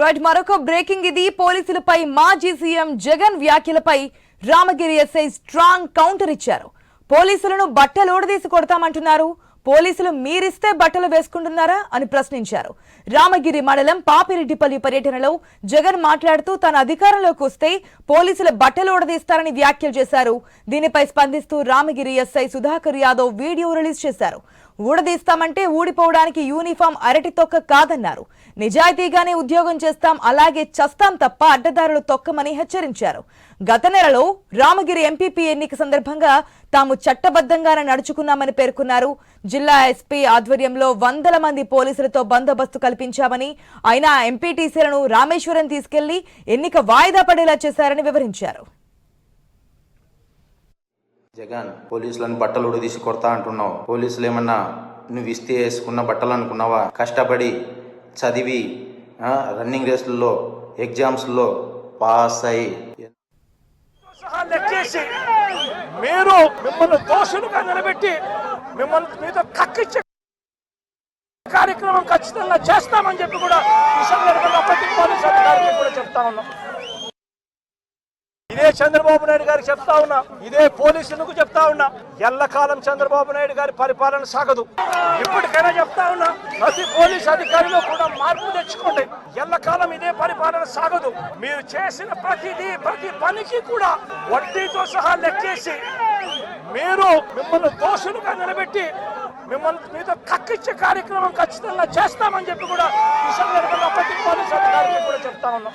Right మరొక breaking ఇది. పోలీసులపై మాజీ సీఎం జగన్ వ్యాఖ్యలపై రామగిరి ఎస్ఐ స్ట్రాంగ్ కౌంటర్ ఇచ్చారు. పోలీసులను బట్టలు ఊడదీసి కొడతామంటున్నారు. పోలీసులు మీరిస్తే బట్టలు వేసుకుంటున్నారా అని ప్రశ్నించారు. రామగిరి మండలం పాపిరెడ్డిపల్లి పర్యటనలో జగన్ మాట్లాడుతూ తన అధికారంలోకి వస్తే పోలీసుల బట్టలు ఊడదీస్తారని వ్యాఖ్యలు చేశారు. దీనిపై స్పందిస్తూ Ramagiri SI Sudhakar Yadav video release చేశారు. ఊడదీస్తామంటే ఊడిపోవడానికి యూనిఫామ్ అరటి తొక్క కాదన్నారు. నిజాయితీగానే ఉద్యోగం చేస్తాం అలాగే చస్తాం తప్ప అడ్డదారులు తొక్కమని హెచ్చరించారు. గత నెలలో రామగిరి ఎంపీపీ ఎన్నిక సందర్భంగా తాము చట్టబద్ధంగానే నడుచుకున్నామని పేర్కొన్నారు. జిల్లా ఎస్పీ ఆధ్వర్యంలో వందల మంది పోలీసులతో బందోబస్తు కల్పించామని అయినా ఎంపీటీసీలను రామేశ్వరం తీసుకెళ్ళి ఎన్నిక వాయిదా పడేలా చేశారని వివరించారు. జగన్ పోలీసులను బట్టలు ఉడదీసి కొడతా అంటున్నావు. పోలీసులు ఏమన్నా నువ్వు ఇస్తే వేసుకున్న బట్టలు అనుకున్నావా? కష్టపడి చదివి రన్నింగ్ రేసుల్లో ఎగ్జామ్స్లో పాస్ అయ్యి. మీరు మిమ్మల్ని దోషులుగా నిలబెట్టి మిమ్మల్ని మీద కక్కిచ్చే కార్యక్రమం ఖచ్చితంగా చేస్తామని చెప్పి కూడా ఈ సందర్భంగా ప్రతి కూడా చెప్తా ఉన్నాం. ఇదే చంద్రబాబు నాయుడు గారికి చెప్తా ఉన్నా. ఇదే పోలీసులకు చెప్తా ఉన్నా? ఎల్లకాలం చంద్రబాబు నాయుడు గారి పరిపాలన సాగదు. ఇప్పటికైనా చెప్తా ఉన్నా ప్రతి పోలీస్ అధికారిలో కూడా మార్పు తెచ్చుకోండి. ఎల్లకాలం ఇదే పరిపాలన సాగదు. మీరు చేసిన ప్రతిదీ ప్రతి పనికి కూడా వడ్డీతో సహా లెక్కేసి మీరు మిమ్మల్ని దోషులుగా నిలబెట్టి మిమ్మల్ని మీద కక్కించే కార్యక్రమం ఖచ్చితంగా చేస్తామని చెప్పి కూడా ఈ సందర్భంగా ప్రతి పోలీస్ అధికారికి కూడా చెప్తా ఉన్నాం.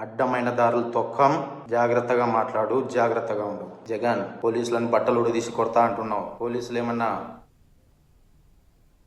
అడ్డమైన దారులు తొక్కం. జాగ్రత్తగా మాట్లాడు జాగ్రత్తగా ఉండు. జగన్ పోలీసులను బట్టలు తీసి కొడతా అంటున్నావు. పోలీసులు ఏమన్నా